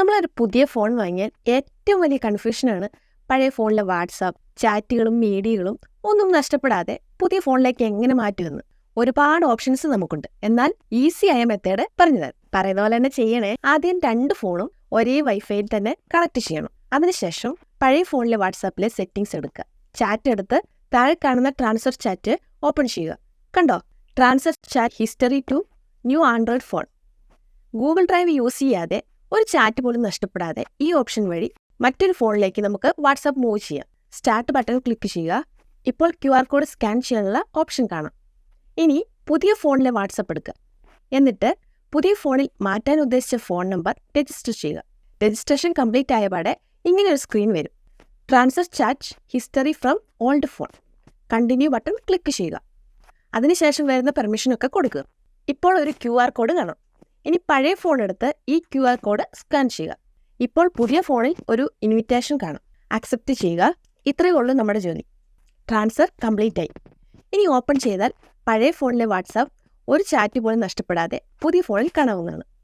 നമ്മളൊരു പുതിയ ഫോൺ വാങ്ങിയാൽ ഏറ്റവും വലിയ കൺഫ്യൂഷനാണ് പഴയ ഫോണിലെ വാട്സാപ്പ് ചാറ്റുകളും മീഡിയകളും ഒന്നും നഷ്ടപ്പെടാതെ പുതിയ ഫോണിലേക്ക് എങ്ങനെ മാറ്റുമെന്ന് ഒരുപാട് ഓപ്ഷൻസ് നമുക്കുണ്ട്. എന്നാൽ ഈസി ആയ മെത്തേഡ് പറഞ്ഞു തരാം പറയുന്ന പോലെ തന്നെ ചെയ്യണേ. ആദ്യം രണ്ട് ഫോണും ഒരേ വൈഫൈയിൽ തന്നെ കണക്ട് ചെയ്യണം. അതിനുശേഷം പഴയ ഫോണിലെ വാട്സാപ്പിലെ സെറ്റിംഗ്സ് എടുക്കുക. ചാറ്റ് എടുത്ത് താഴെ കാണുന്ന ട്രാൻസ്ഫർ ചാറ്റ് ഓപ്പൺ ചെയ്യുക. കണ്ടോ? Transfer chat history to new android phone Google drive use ചെയ്യാതെ ഒരു ചാറ്റ് പോലും നഷ്ടപ്പെടാതെ ഈ ഓപ്ഷൻ വഴി മറ്റൊരു ഫോണിലേക്ക് നമുക്ക് വാട്സാപ്പ് മൂവ് ചെയ്യാം. സ്റ്റാർട്ട് ബട്ടൺ ക്ലിക്ക് ചെയ്യുക. ഇപ്പോൾ ക്യു ആർ കോഡ് സ്കാൻ ചെയ്യാനുള്ള ഓപ്ഷൻ കാണാം. ഇനി പുതിയ ഫോണിലെ വാട്സപ്പ് എടുക്കുക. എന്നിട്ട് പുതിയ ഫോണിൽ മാറ്റാൻ ഉദ്ദേശിച്ച ഫോൺ നമ്പർ രജിസ്റ്റർ ചെയ്യുക. രജിസ്ട്രേഷൻ കംപ്ലീറ്റ് ആയ പാടെ ഇങ്ങനെ ഒരു സ്ക്രീൻ വരും. Transfer chat history from old phone continue button click ചെയ്യുക. അതിനുശേഷം വരുന്ന പെർമിഷനൊക്കെ കൊടുക്കുക. ഇപ്പോൾ ഒരു ക്യു ആർ കോഡ് കാണാം. ഇനി പഴയ ഫോൺ എടുത്ത് ഈ ക്യു ആർ കോഡ് സ്കാൻ ചെയ്യുക. ഇപ്പോൾ പുതിയ ഫോണിൽ ഒരു ഇൻവിറ്റേഷൻ കാണും. അക്സെപ്റ്റ് ചെയ്യുക. ഇത്രയേ ഉള്ളൂ നമ്മുടെ ജോലി ട്രാൻസ്ഫർ കംപ്ലീറ്റ് ആയി. ഇനി ഓപ്പൺ ചെയ്താൽ പഴയ ഫോണിലെ വാട്സാപ്പ് ഒരു ചാറ്റ് പോലും നഷ്ടപ്പെടാതെ പുതിയ ഫോണിൽ കാണാവുന്നതാണ്.